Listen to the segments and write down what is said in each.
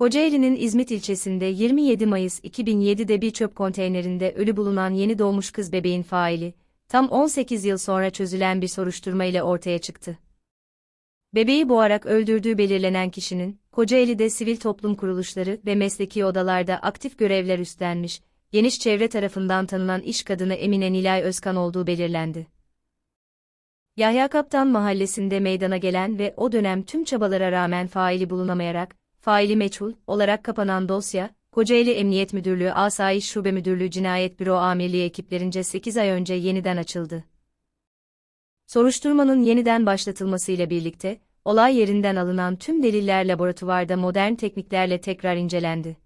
Kocaeli'nin İzmit ilçesinde 27 Mayıs 2007'de bir çöp konteynerinde ölü bulunan yeni doğmuş kız bebeğin faili, tam 18 yıl sonra çözülen bir soruşturma ile ortaya çıktı. Bebeği boğarak öldürdüğü belirlenen kişinin, Kocaeli'de sivil toplum kuruluşları ve mesleki odalarda aktif görevler üstlenmiş, geniş çevre tarafından tanınan iş kadını Emine Nilay Özkan olduğu belirlendi. Yahya Kaptan mahallesinde meydana gelen ve o dönem tüm çabalara rağmen faili bulunamayarak, faili meçhul olarak kapanan dosya, Kocaeli Emniyet Müdürlüğü Asayiş Şube Müdürlüğü Cinayet Büro Amirliği ekiplerince 8 ay önce yeniden açıldı. Soruşturmanın yeniden başlatılmasıyla birlikte, olay yerinden alınan tüm deliller laboratuvarda modern tekniklerle tekrar incelendi.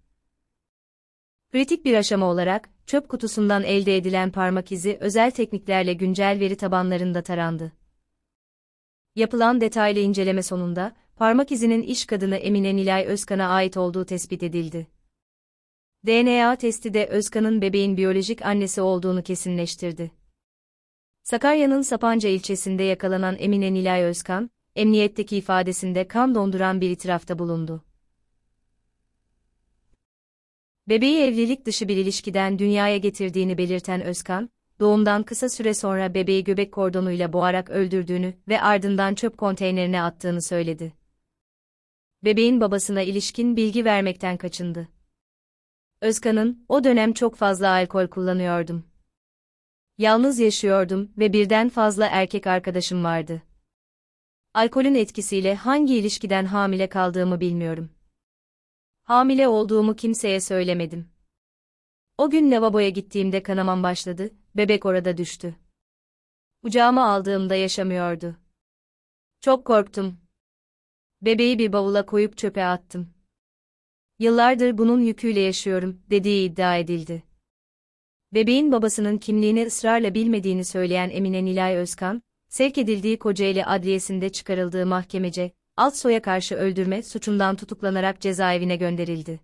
Kritik bir aşama olarak, çöp kutusundan elde edilen parmak izi özel tekniklerle güncel veri tabanlarında tarandı. Yapılan detaylı inceleme sonunda, parmak izinin iş kadını Emine Nilay Özkan'a ait olduğu tespit edildi. DNA testi de Özkan'ın bebeğin biyolojik annesi olduğunu kesinleştirdi. Sakarya'nın Sapanca ilçesinde yakalanan Emine Nilay Özkan, emniyetteki ifadesinde kan donduran bir itirafta bulundu. Bebeği evlilik dışı bir ilişkiden dünyaya getirdiğini belirten Özkan, doğumdan kısa süre sonra bebeği göbek kordonuyla boğarak öldürdüğünü ve ardından çöp konteynerine attığını söyledi. Bebeğin babasına ilişkin bilgi vermekten kaçındı. Özkan'ın, o dönem çok fazla alkol kullanıyordum. Yalnız yaşıyordum ve birden fazla erkek arkadaşım vardı. Alkolün etkisiyle hangi ilişkiden hamile kaldığımı bilmiyorum. Hamile olduğumu kimseye söylemedim. O gün lavaboya gittiğimde kanamam başladı, bebek orada düştü. Kucağıma aldığımda yaşamıyordu. Çok korktum. Bebeği bir bavula koyup çöpe attım. Yıllardır bunun yüküyle yaşıyorum, dediği iddia edildi. Bebeğin babasının kimliğini ısrarla bilmediğini söyleyen Emine Nilay Özkan, sevk edildiği Kocaeli Adliyesi'nde çıkarıldığı mahkemece, alt soya karşı öldürme suçundan tutuklanarak cezaevine gönderildi.